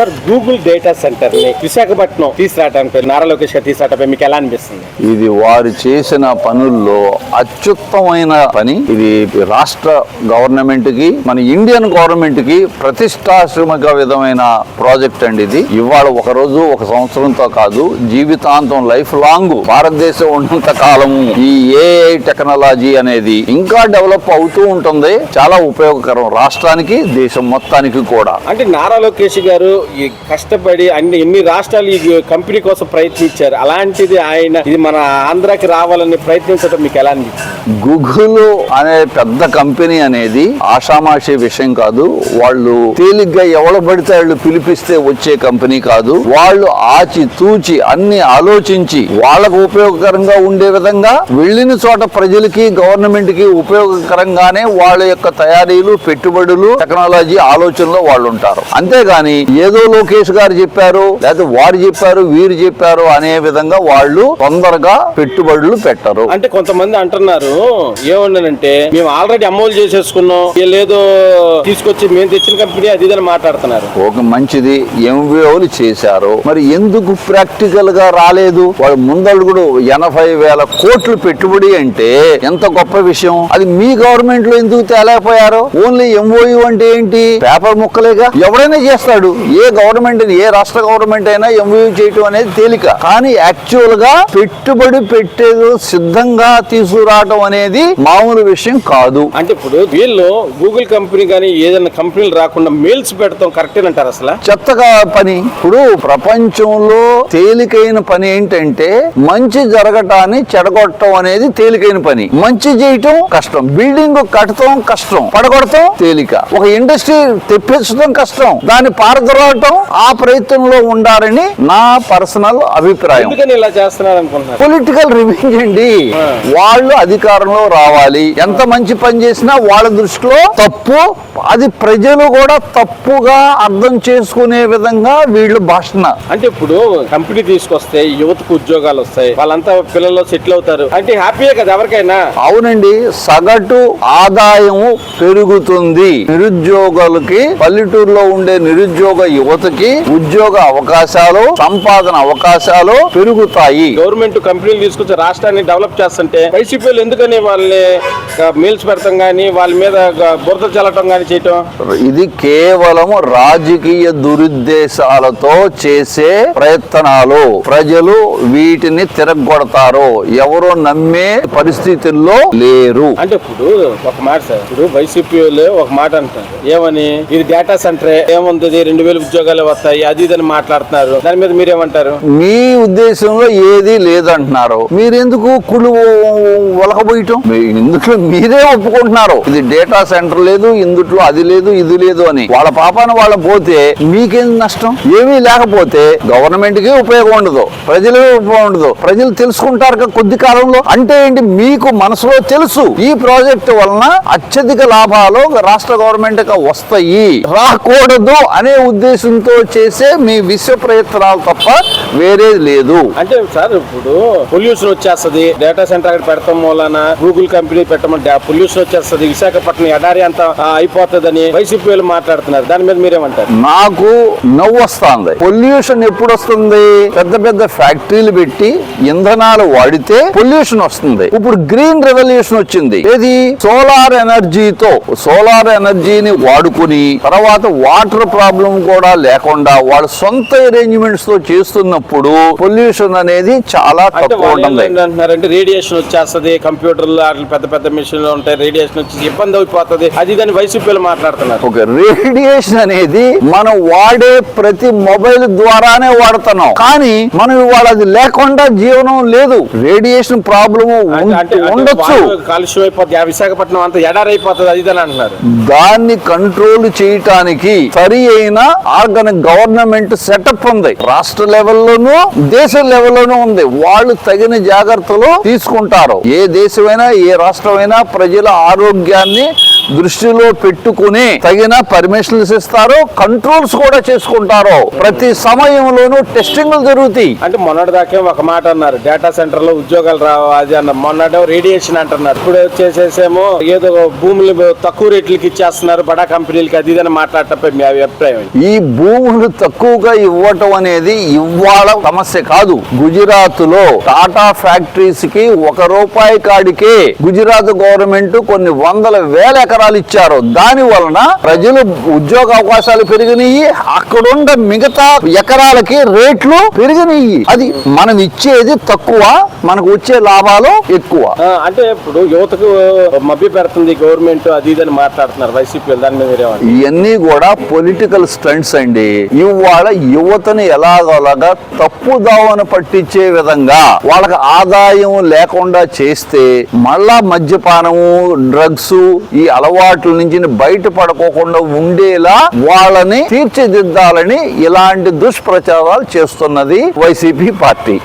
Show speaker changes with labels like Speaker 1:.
Speaker 1: Sir Google data సెంటర్ని విశాఖపట్నం తీసుకురావడానికి నారా లోకేష్ గారు తీసుకురావడంపై మీకు ఎలా అనిపిస్తుంది?
Speaker 2: ఇది వారు చేసిన పనుల్లో అత్యుత్తమైన పని. ఇది రాష్ట్ర గవర్నమెంట్కి మన ఇండియన్ గవర్నమెంట్కి ప్రతిష్టాత్మక విధమైన ప్రాజెక్ట్ అండి ఇది. ఇవాళ ఒక రోజు ఒక సంవత్సరంతో కాదు జీవితాంతం లైఫ్ లాంగ్ భారతదేశం ఉన్నంత కాలం ఈ ఏఐ టెక్నాలజీ అనేది ఇంకా డెవలప్ అవుతూ ఉంటుంది. చాలా ఉపయోగకరం రాష్ట్రానికి దేశం మొత్తానికి కూడా.
Speaker 1: అంటే నారా లోకేష్ గారు ఈ కష్టపడి అన్ని ఎన్ని రాష్ట్రాలు ఈ కంపెనీ కోసం ప్రయత్నించారు? అలాంటిది ఆయన ఇది మన ఆంధ్రాకి రావాలని ప్రయత్నించడం మీకు ఎలా అనిపించింది
Speaker 2: గూగుల్ అనే పెద్ద కంపెనీ అనేది ఆషామాషి విషయం కాదు. వాళ్ళు తేలిగ్గా ఎవడ పడితే వాళ్ళు పిలిపిస్తే వచ్చే కంపెనీ కాదు. వాళ్ళు ఆచి తూచి అన్ని ఆలోచించి వాళ్ళకు ఉపయోగకరంగా ఉండే విధంగా వెళ్ళిన చోట ప్రజలకి గవర్నమెంట్కి ఉపయోగకరంగానే వాళ్ళ యొక్క తయారీలు పెట్టుబడులు టెక్నాలజీ ఆలోచనలో వాళ్ళు ఉంటారు అంతేగాని ఏదో లోకేష్ గారు చెప్పారు? లేదా వారు చెప్పారు వీరు చెప్పారు అనే విధంగా వాళ్ళు తొందరగా పెట్టుబడులు పెట్టరు.
Speaker 1: అంటే కొంతమంది అంటున్నారు ఏమన్నానంటే మేము ఆల్రెడీ అమలు చేసేసుకున్నాం లేదో తీసుకొచ్చి మేము తెచ్చిన కంపెనీ అది ఇదని మాట్లాడుతున్నారు.
Speaker 2: ఒక మంచిది ఎంవిఓలు చేశారు. మరి ఎందుకు ప్రాక్టికల్గా రాలేదు? వాళ్ళు ముందడుగుడు ఎనభై వేల కోట్లు పెట్టుబడి అంటే ఎంత గొప్ప విషయం? అది మీ గవర్నమెంట్లో ఎందుకు తేలేకపోయారు? ఓన్లీ ఎంఓయు అంటే ఏంటి? పేపర్ ముక్కలేగా? ఎవడైనా చేస్తాడు. ఏ గవర్నమెంట్ ఏ రాష్ట్ర గవర్నమెంట్ అయినా ఎంఓయు చేయటం అనేది తేలిక. కానీ యాక్చువల్గా పెట్టుబడి పెట్టేది సిద్ధంగా తీసుకురావటం అనేది మామూలు విషయం కాదు.
Speaker 1: అంటే ఇప్పుడు వీళ్ళు గూగుల్ కంపెనీ కానీ ఏదైనా కంపెనీలు రాకుండా మెయిల్స్ పెడతాం కరెక్ట్ అంటారు అసలు?
Speaker 2: చెత్తగా పని. ఇప్పుడు ప్రపంచంలో తేలికైన పని ఏంటంటే మంచి జరగటాన్ని చెడగొట్టడం అనేది తేలికైన పని. మంచి చేయటం కష్టం. బిల్డింగ్ కట్టడం కష్టం. పడగొడటం తేలిక. ఒక ఇండస్ట్రీ తెప్పించడం కష్టం. దాన్ని పారదొరవటం ఆ ప్రయత్నంలో ఉండాలని నా పర్సనల్ అభిప్రాయం. పొలిటికల్ రివెంజ్ అండి. వాళ్ళు అధికారంలో రావాలి. ఎంత మంచి పని చేసినా వాళ్ళ దృష్టిలో తప్పు అది ప్రజలు కూడా తప్పుగా అర్థం చేసుకునే విధంగా వీళ్ళు భాషణ.
Speaker 1: అంటే ఇప్పుడు కంపెనీ తీసుకొస్తే యువతకు ఉద్యోగాలు వస్తాయి. వాళ్ళంతా పిల్లలు సెటిల్ అవుతారు. అంటే హ్యాపీయే కదా ఎవరికైనా?
Speaker 2: అవునండి సగటు ఆదాయం పెరుగుతుంది. నిరుద్యోగులకి పల్లెటూరులో ఉండే నిరుద్యోగ యువతకి ఉద్యోగ అవకాశాలు సంపాదన అవకాశాలు పెరుగుతాయి.
Speaker 1: గవర్నమెంట్ కంపెనీలు తీసుకొచ్చి రాష్ట్రాన్ని డెవలప్ చేస్తుంటే వైసీపీలు ఎందుకని వాళ్ళని మీల్స్ పెడతాం కానీ వాళ్ళ మీద బురద చల్లటం కానీ చేయటం?
Speaker 2: ఇది కేవలం రాజకీయ దురుద్దేశాలతో చేసే ప్రయత్నాలు. ప్రజలు వీటిని తిరగొడతారు. ఎవరు నమ్మే పరిస్థితుల్లో లేరు.
Speaker 1: అంటే ఇప్పుడు ఒక మాట సార్ ఇప్పుడు వైసీపీ ఒక మాట అంటారు. ఏమని? ఇది డేటా సెంటరే ఏముంది రెండు వేలు ఉద్యోగాలు వస్తాయి అది ఇదని మాట్లాడుతున్నారు. దాని మీద మీరేమంటారు?
Speaker 2: మీ ఉద్దేశంలో ఏది లేదంటున్నారు. మీరెందుకు కుళ్ళు ఒలకబోయటం మీ- ఇందులో మీరే ఒప్పుకుంటున్నారు. ఇది డేటా సెంటర్ లేదు ఇందుట్లో అది లేదు ఇది లేదు అని. వాళ్ళ పాపాన వాళ్ళ పోతే మీకేం నష్టం? ఏమీ లేకపోతే గవర్నమెంట్కి ఉపయోగం ఉండదు. ప్రజలే ఉపయోగం ఉండదు. ప్రజలు తెలుసుకుంటారు కదా కొద్ది కాలంలో. అంటే ఏంటి? మీకు మనసులో తెలుసు. ఈ ప్రాజెక్ట్ వలన అత్యధిక లాభాలు రాష్ట్ర గవర్నమెంట్ వస్తాయి. రాకూడదు అనే ఉద్దేశం ఉద్దేశంతో చేసే మీ విశ్వ ప్రయత్నాలు తప్ప వేరేది లేదు.
Speaker 1: అంటే సార్ ఇప్పుడు పొల్యూషన్ వచ్చేస్తది డేటా సెంటర్ అక్కడ పెడతాం మూలన గూగుల్ కంపెనీ పెట్టమంటే పొల్యూషన్ వచ్చేస్తది విశాఖపట్నం ఎడారి అంతా అయిపోతుందని వైసీపీ వాళ్ళు మాట్లాడుతున్నారు. దాని మీద మీరేమంటారు?
Speaker 2: నాకు నవ్వు వస్తుంది. పొల్యూషన్ ఎప్పుడు వస్తుంది పెద్ద పెద్ద ఫ్యాక్టరీలు పెట్టి ఇంధనాలు వాడితే పొల్యూషన్ వస్తుంది. ఇప్పుడు గ్రీన్ రెవల్యూషన్ వచ్చింది. ఏది? సోలార్ ఎనర్జీతో సోలార్ ఎనర్జీని వాడుకుని తర్వాత వాటర్ ప్రాబ్లం కూడా లేకుండా వాళ్ళ సొంత అరేంజ్మెంట్స్తో చేస్తున్నప్పుడు పొల్యూషన్ అనేది చాలా తక్కువ ఉంటుంది
Speaker 1: రేడియేషన్ వచ్చేస్తది కంప్యూటర్లు అట్లా పెద్ద పెద్ద మిషన్లు ఉంటాయి రేడియేషన్ వచ్చి ఇబ్బంది అయిపోతుంది. అది దాన్ని వైసీపీలు మాట్లాడుతున్నారు.
Speaker 2: ఒక రేడియేషన్ అనేది మనం వాడే ప్రతి మొబైల్ ద్వారానే వాడుతున్నాం. కానీ మనం ఇవాళ అది లేకుండా జీవనం లేదు. రేడియేషన్
Speaker 1: అంటే
Speaker 2: ఉండొచ్చు.
Speaker 1: కాలుష్యం అయిపోతుంది ఆ విశాఖపట్నం అంతా ఎడారి అయిపోతుంది అది అంటున్నారు.
Speaker 2: దాన్ని కంట్రోల్ చేయటానికి సరి అయిన ఆర్గనిక్ గవర్నమెంట్ సెటప్ ఉంది. రాష్ట్ర లెవెల్లోనూ దేశ లెవెల్లోనూ ఉంది. వాళ్ళు తగిన జాగ్రత్తలు తీసుకుంటారు. ఏ దేశమైనా ఏ రాష్ట్రమైనా ప్రజల ఆరోగ్యాన్ని దృష్టిలో పెట్టుకుని తగిన పర్మిషన్స్ ఇస్తారు కంట్రోల్స్ కూడా చేసుకుంటారు. ప్రతి సమయంలోనూ టెస్టింగ్లు జరుగుతాయి.
Speaker 1: అంటే మొన్నటి దాకా ఒక మాట అన్నారు డేటా సెంటర్లో ఉద్యోగాలు రావు అది అన్న మొన్నటో రేడియేషన్ అంటున్నారు. ఇప్పుడు వచ్చేసేసేమో ఏదో భూములు తక్కువ రేట్లకి ఇచ్చేస్తున్నారు బడా కంపెనీలకి అది ఇది అని మాట్లాడటంపై మీ అభిప్రాయం?
Speaker 2: ఈ భూములు తక్కువగా ఇవ్వటం అనేది ఇవాళ సమస్య కాదు. గుజరాత్లో టాటా ఫ్యాక్టరీస్కి ఒక రూపాయి కాడికే గుజరాత్ గవర్నమెంట్ కొన్ని వందల వేల ఎకరాలు ఇచ్చారు. దాని వలన ప్రజలు ఉద్యోగ అవకాశాలు పెరిగినాయి. అక్కడున్న మిగతా ఎకరాలకి రేట్లు పెరిగినాయి. అది మనం ఇచ్చేది తక్కువ మనకు వచ్చే లాభాలు ఎక్కువ.
Speaker 1: అంటే ఇప్పుడు యువతకు మభ్య పెడుతుంది గవర్నమెంట్ అది ఇది అని మాట్లాడుతున్నారు వైసీపీ?
Speaker 2: ఇవన్నీ కూడా పొలిటికల్ స్టంట్స్ అండి. ఇవాళ యువతని ఎలాగోలాగా తప్పుదావన పట్టించే విధంగా వాళ్ళకి ఆదాయం లేకుండా చేస్తే మళ్ళా మద్యపానము డ్రగ్స్ ఈ అలవాట్ల నుంచి బయటపడకోకుండా ఉండేలా వాళ్ళని తీర్చిదిద్దాలని ఇలాంటి దుష్ప్రచారాలు చేస్తున్నది వైసీపీ పార్టీ.